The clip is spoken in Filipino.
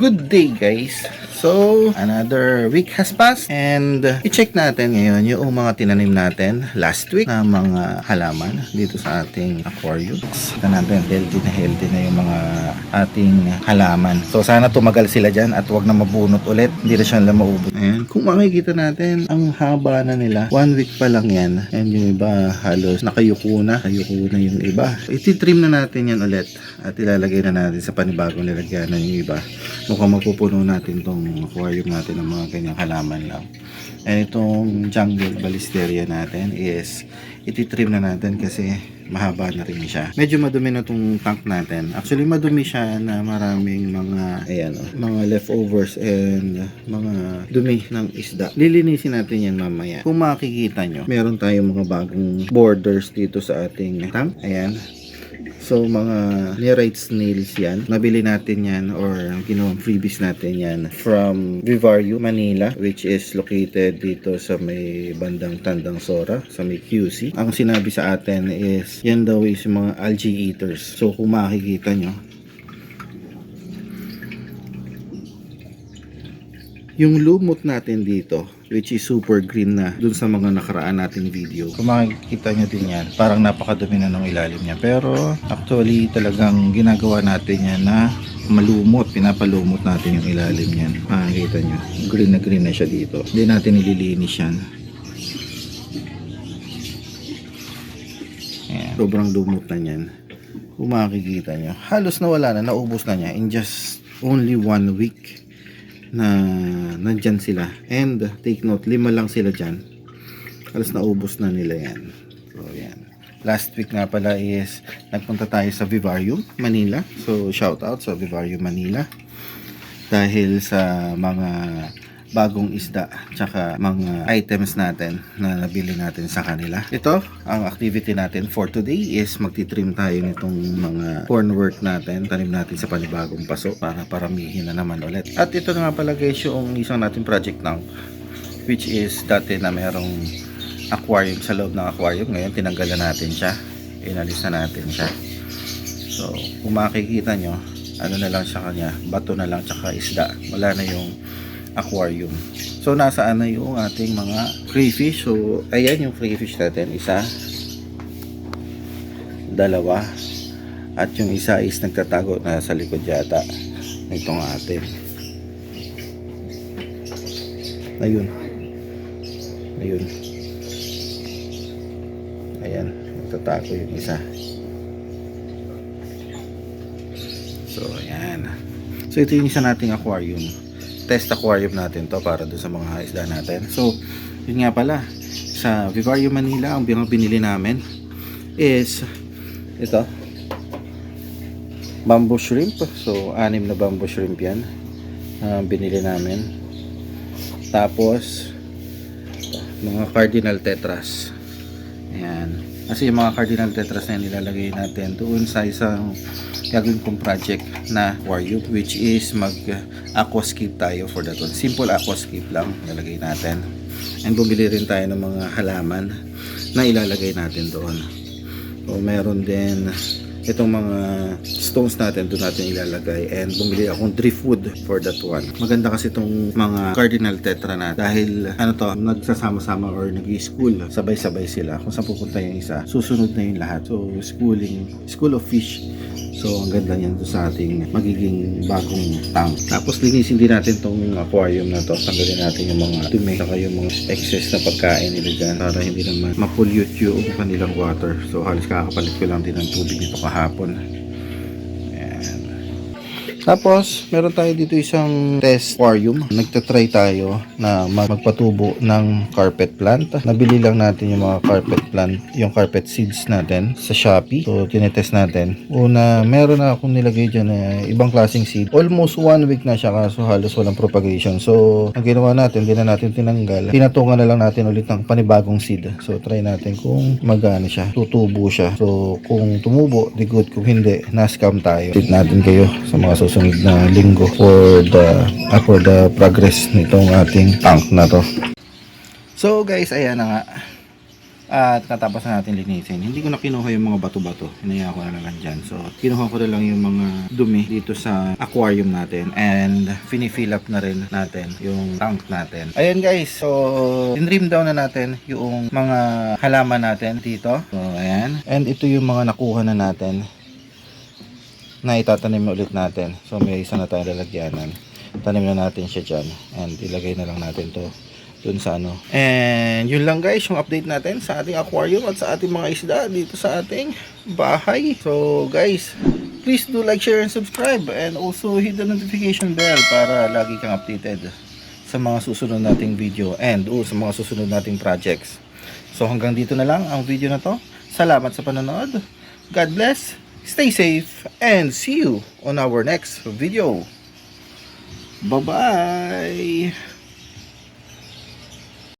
good day guys. So, another week has passed and i-check natin ngayon yung mga tinanim natin last week na mga halaman dito sa ating aquarium. Kita natin, healthy na healthy na yung mga ating halaman. So, sana tumagal sila dyan at wag na mabunot ulit. Hindi na siya lang maubos. Ayan, kung makikita natin, ang haba na nila. One week pa lang yan. And yung iba halos nakayuko na. Nakayuko na yung iba. Ititrim na natin yan ulit at ilalagay na natin sa panibagong lalagyanan yung iba. Mukhang mapupuno natin tong aquarium natin ng mga ganyang halaman lang. And itong jungle balisteria natin is ititrim na natin kasi mahaba na rin siya. Medyo madumi na tong tank natin. Actually, madumi siya na maraming mga, ayan, oh, mga leftovers and mga dumi ng isda. Lilinisin natin yan mamaya. Kung makikita nyo, meron tayong mga bagong borders dito sa ating tank. Ayan. So, mga nerite snails yan. Nabili natin yan or ginawang freebies natin yan from Vivario, Manila, which is located dito sa may bandang Tandang Sora, sa may QC. Ang sinabi sa atin is, yan daw is mga algae eaters. So, kung makikita nyo, yung lumot natin dito which is super green na dun sa mga nakaraan nating video. Kung makikita nyo din yan parang napakadumi na ng ilalim niya. Pero actually talagang ginagawa natin yan na malumot. Pinapalumot natin yung ilalim niyan. Makikita nyo green na green na siya dito. Hindi natin nililinis yan. Ayan. sobrang lumot na yan kung makikita nyo halos nawala na naubos na niya in just only one week na nandyan sila. And take note, lima lang sila dyan. Halos naubos na nila yan. So, yan. Last week nga pala is nagpunta tayo sa Vivarium, Manila. So, shout out sa Vivarium, Manila. Dahil sa mga bagong isda tsaka mga items natin na nabili natin sa kanila. Ito, ang activity natin for today is magtitrim tayo nitong mga corn work natin, tanim natin sa panibagong paso para paramihin na naman ulit. At ito na nga pala guys yung isang natin project tank which is dati na merong aquarium sa loob ng aquarium. Ngayon tinanggal na natin siya. Inalis na natin siya. So, kung makikita nyo, ano na lang sa kanya, bato na lang tsaka isda. Wala na yung aquarium. So, nasaan na yung ating mga crayfish. So, ayan yung crayfish natin. Isa, dalawa, at yung isa is nagtatago na sa likod yata nitong atin. Ayun. Ayun. Ayan, nagtatago yung isa. So, ayan. So, ito yung isa nating aquarium test aquarium natin to para doon sa mga isda natin. So, yun nga pala, sa Vivario Manila, ang binili namin is ito, bamboo shrimp. So, anim na bamboo shrimp yan. ang binili namin. Tapos, mga cardinal tetras. Ayan. Kasi yung mga cardinal tetras na nilalagay natin doon sa isang gagawin kong project na aquarium which is mag aquascape tayo for that one. Simple aquascape lang ilalagay natin. And bumili rin tayo ng mga halaman na ilalagay natin doon. So meron din itong mga stones natin doon natin ilalagay and bumili akong driftwood for that one. Maganda kasi itong mga cardinal tetra na dahil ano to, nagsasama-sama or nag-school, sabay-sabay sila. Kung saan pupunta yung isa, susunod na yung lahat. So schooling, school of fish So, ang ganda niyan to sa ating magiging bagong tank. Tapos, linisin din natin tong aquarium na to. Tanggalin natin yung mga dumi, saka yung mga excess na pagkain nila dyan para hindi naman mapollute yung kanilang water. So, halos kakapalit ko lang din ng tubig nito kahapon. Tapos, meron tayo dito isang test aquarium. Nagtatry tayo na mag- magpatubo ng carpet plant. Nabili lang natin yung mga carpet plant, yung carpet seeds natin sa Shopee. So, tinetest natin. Una, meron na akong nilagay dyan na ibang klaseng seed. Almost one week na siya kaso halos walang propagation. So, ang ginawa natin, hindi na natin tinanggal. Pinatungan na lang natin ulit ng panibagong seed. So, try natin kung magana siya. Tutubo siya. So, kung tumubo, di good. Kung hindi, na-scam tayo. Tip natin kayo sa mga susunod na linggo for the uh, for the progress nitong ating tank na to. So guys, ayan na nga. At natapos na natin linisin. Hindi ko na kinuha yung mga bato-bato. Hinaya ko na lang dyan. So, kinuha ko na lang yung mga dumi dito sa aquarium natin. And fini-fill up na rin natin yung tank natin. Ayan guys. So, in-rim down na natin yung mga halaman natin dito. So, ayan. And ito yung mga nakuha na natin na itatanim ulit natin. So, may isa na tayong lalagyanan. Tanim na natin siya dyan. And ilagay na lang natin to dun sa ano. And yun lang guys, yung update natin sa ating aquarium at sa ating mga isda dito sa ating bahay. So guys, please do like, share, and subscribe. And also hit the notification bell para lagi kang updated sa mga susunod nating video and oh, sa mga susunod nating projects. So hanggang dito na lang ang video na to. Salamat sa panonood. God bless, stay safe, and see you on our next video. Bye-bye!